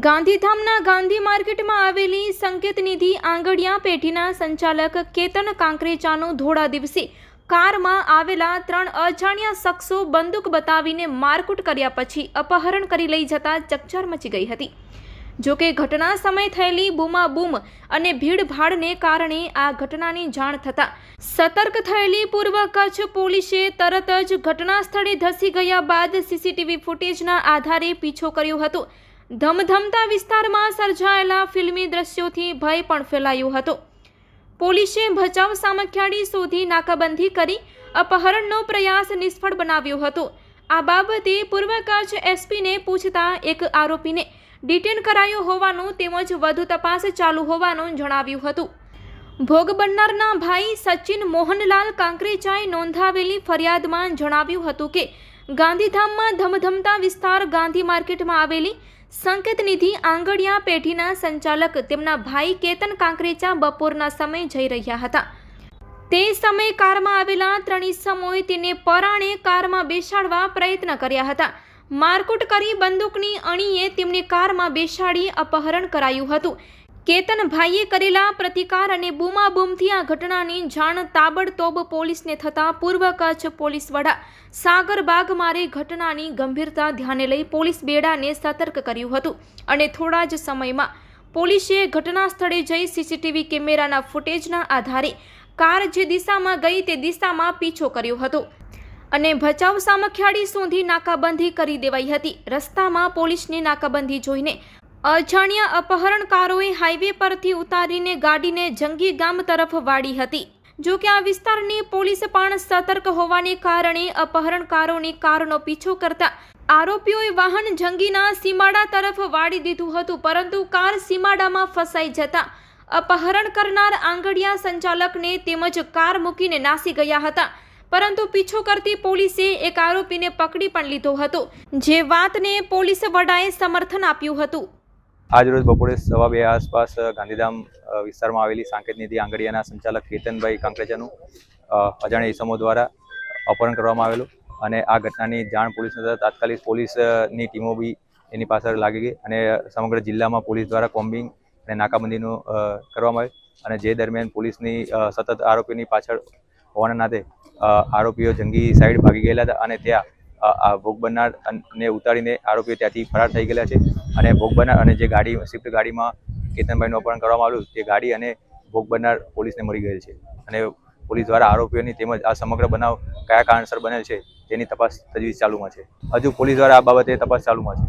ગાંધીધામના ગાંધી માર્કેટમાં આવેલી સંકેત નિધિ આંગડિયા પેઢીના સંચાલક કેતન કાંકરેચાનું ધોળા દિવસે કારમાં આવેલા ત્રણ અજાણ્યા શખ્સો બંદૂક બતાવીને મારકુટ કર્યા પછી અપહરણ કરી લઈ જતા ચકચાર મચી ગઈ હતી. જો કે ઘટના સમયે થયેલી બૂમાબૂમ અને ભીડભાડને કારણે આ ઘટનાની જાણ થતાં સતર્ક થયેલી પૂર્વ કચ્છ પોલીસે તરત જ ઘટના સ્થળે ધસી ગયા બાદ સીસીટીવી ફૂટેજના આધારે પીછો કર્યો હતો. ધમધમતા વિસ્તારમાં સર્જાયેલા ફિલ્મી દ્રશ્યોથી ભય પણ ફેલાયો હતો. પોલીસે ભચાઉ સામખિયાળી શોધી નાકાબંધી કરી અપહરણનો પ્રયાસ નિષ્ફળ બનાવ્યો હતો. આ બાબતે પૂર્વ કચ્છ એસપીને પૂછતા એક આરોપીને ડિટેન કરાયો હોવાનું તેમજ વધુ તપાસ ચાલુ હોવાનું જણાવ્યું હતું. ભોગ બનનારના ભાઈ સચિન મોહનલાલ કાંકરેચાએ નોંધાવેલી ફરિયાદમાં જણાવ્યું હતું કે, ગાંધીધામમાં ધમધમતા વિસ્તાર ગાંધી માર્કેટમાં આવેલી સંકેત નિધિ આંગડિયા પેઢીના સંચાલક તેમના ભાઈ કેતન કાંકરેચા બપોરના સમયે જઈ રહ્યા હતા. તે સમયે કારમાં આવેલા ત્રણ ઇસમોએ તેને પરાણે કારમાં બેસાડવા પ્રયત્ન કર્યા હતા. મારકુટ કરી બંદૂકની અણીએ તેમને કારમાં બેસાડી અપહરણ કરાયું હતું. કેતનભાઈએ કરેલા પ્રતિકાર અને બૂમાબૂમથી આ ઘટનાની જાણ તાબડતોબ પોલીસને થતાં પૂર્વ કચ્છ પોલીસ વડા સાગર બાગમારે ઘટનાની ગંભીરતા ધ્યાને લઈ પોલીસ બેડાને સતર્ક કર્યું હતું અને થોડા જ સમયમાં પોલીસે ઘટના સ્થળે જઈ સીસીટીવી કેમેરાના ફૂટેજના આધારે કાર જે દિશામાં ગઈ તે દિશામાં પીછો કર્યો હતો. અને ભચાઉ સામખિયાળી સુધી નાકાબંધી કરી દેવાઈ હતી. રસ્તામાં પોલીસની નાકાબંધી જોઈને અજાણ્યા અપહરણકારોએ હાઈવે પરથી ઉતારીને ગાડીને જંગી ગામ તરફ વાળી હતી. જો કે આ વિસ્તારની પોલીસ પણ સતર્ક હોવાને કારણે અપહરણકારોની કારનો પીછો કરતા આરોપીઓએ વાહન જંગીના સીમાડા તરફ વાળી દીધું હતું, પરંતુ કાર સીમાડામાં ફસાઈ જતા અપહરણ કરનાર આંગડિયા સંચાલકને તેમજ કાર મૂકીને નાસી ગયા હતા. પરંતુ પીછો કરતી પોલીસે એક આરોપીને પકડી પણ લીધો હતો, જે વાતને પોલીસ વડાએ સમર્થન આપ્યું હતું. આજ રોજ બપોરે સવા બે આસપાસ ગાંધીધામ વિસ્તારમાં આવેલી સાંકેત નિધિ આંગડિયાના સંચાલક કેતનભાઈ કાંકરેજાનું અજાણ્યા ઇસમો દ્વારા અપહરણ કરવામાં આવેલું અને આ ઘટનાની જાણ પોલીસને તાત્કાલિક પોલીસની ટીમો બી એની પાછળ લાગી ગઈ અને સમગ્ર જિલ્લામાં પોલીસ દ્વારા કોમ્બિંગ અને નાકાબંધીનું કરવામાં આવ્યું અને જે દરમિયાન પોલીસની સતત આરોપીની પાછળ હોવાના નાતે આરોપીઓ જંગી સાઈડ ભાગી ગયેલા હતા અને ત્યાં ભોગ બનનાર ને ઉતારીને આરોપીઓ ત્યાંથી ફરાર થઈ ગયેલા છે. અને ભોગ બનનાર અને જે ગાડી, સ્વિફ્ટ ગાડીમાં કેતનભાઈનું અપહરણ કરવામાં આવ્યું, તે ગાડી અને ભોગ બનનાર પોલીસને મળી ગયેલ છે. અને પોલીસ દ્વારા આરોપીઓની તેમજ આ સમગ્ર બનાવ કયા કારણસર બનેલ છે, તેની તપાસ તજવીજ ચાલુમાં છે. હજુ પોલીસ દ્વારા આ બાબતે તપાસ ચાલુમાં છે.